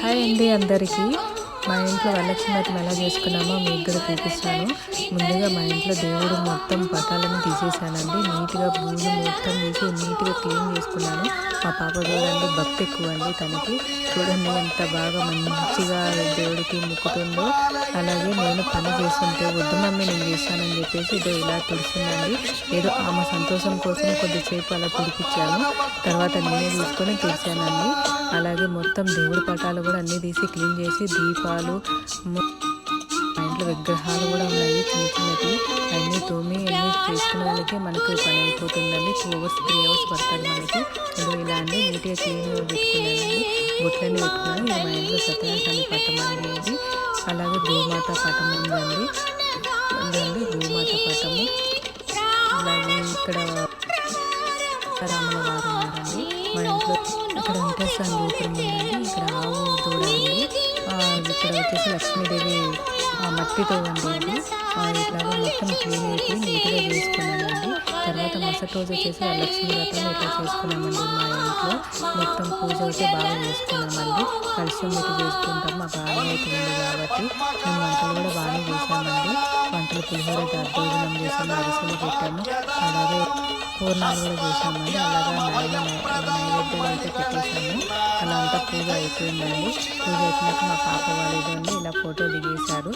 Hi అండి అందరికీ. మా ఇంట్లో వరలక్ష్మి వ్రతం ఎలా చేసుకున్నామో మీకు కూడా చూపిస్తాను. ముందుగా మా ఇంట్లో దేవుడు మొత్తం పటాలను తీసేసానండి నీట్గా పూలు మొత్తం తీసి నీట్గా క్లీన్ చేసుకున్నాను. మా పాప చూడండి భక్తి ఎక్కువ అండి తనకి. చూడండి ఎంత బాగా మంచిగా దేవుడికి ముక్కుతుందో. అలాగే నేను పని చేస్తుంటే వద్దు మమ్మీ నేను చేశానని చెప్పేసి ఇదో ఇలా తుడిచిందండి ఏదో ఆమె సంతోషం కోసం కొద్దిసేపు అలా తుడిపించాను. తర్వాత నేనే తీసుకొని తుడిచానండి. అలాగే మొత్తం దేవుడి పటాలు కూడా అన్నీ తీసి క్లీన్ చేసి దీపాలు విగ్రహాలు మా ఇంట్లో విగ్రహాలు కూడా ఉన్నాయి. చిన్న చిన్నవి. అన్నీ తోమి అన్నీ చేసుకునే వాళ్ళకి మనకు పని అయిపోతుందండి. టూ అవర్స్ త్రీ అవర్స్ పడుతుంది మనకి. నేను ఇలా అండి నీట్గా క్లీన్గా పెట్టుకున్నానండి. బొట్లన్నీ పెట్టుకున్నాను. ఇది మా ఇంట్లో సత్యనారాయణ పట్టం అండి ఇది అలాగే భూమాత పటం ఉందండి. ఉందండి భూమాత పటము. అలాగే ఇక్కడ రాముల వారు ఉన్నారండి. మా ఇంట్లో ఇక్కడ వెంకటేశ్వర గోపురం ఉందండి. ఇక్కడ ఆవు ఇక్కడ వచ్చేసి లక్ష్మీదేవి మట్టితో ఉండేది ఇట్లాగా మొత్తం క్లీన్ అయిపోయి నీట్గా చేసుకున్నామండి. తర్వాత మరుసటి రోజు వచ్చేసి లక్ష్మీ వ్రతం ఇట్లా చేసుకున్నామండి మా ఇంట్లో. మొత్తం పూజ అయితే బాగా చేసుకున్నామండి. కలిసి పెట్టి చేసుకుంటాం. మా బాగా అవుతుంది కాబట్టి మేము వంటలు కూడా బాగానే చేసామండి వంటలు పులిహోర దద్దోజనం చేసాము అరిసెలు పెట్టాము. అలాగే పూర్ణాలు కూడా చేసామండి అలాగే నాయన నైవేద్యం అయితే పెట్టేశాము అలా అంతా పూజ అయిపోయిందండి. పూజ అయిపోయినాక మా పాప వాళ్ళు ఇలా ఫోటో దిగేశారు.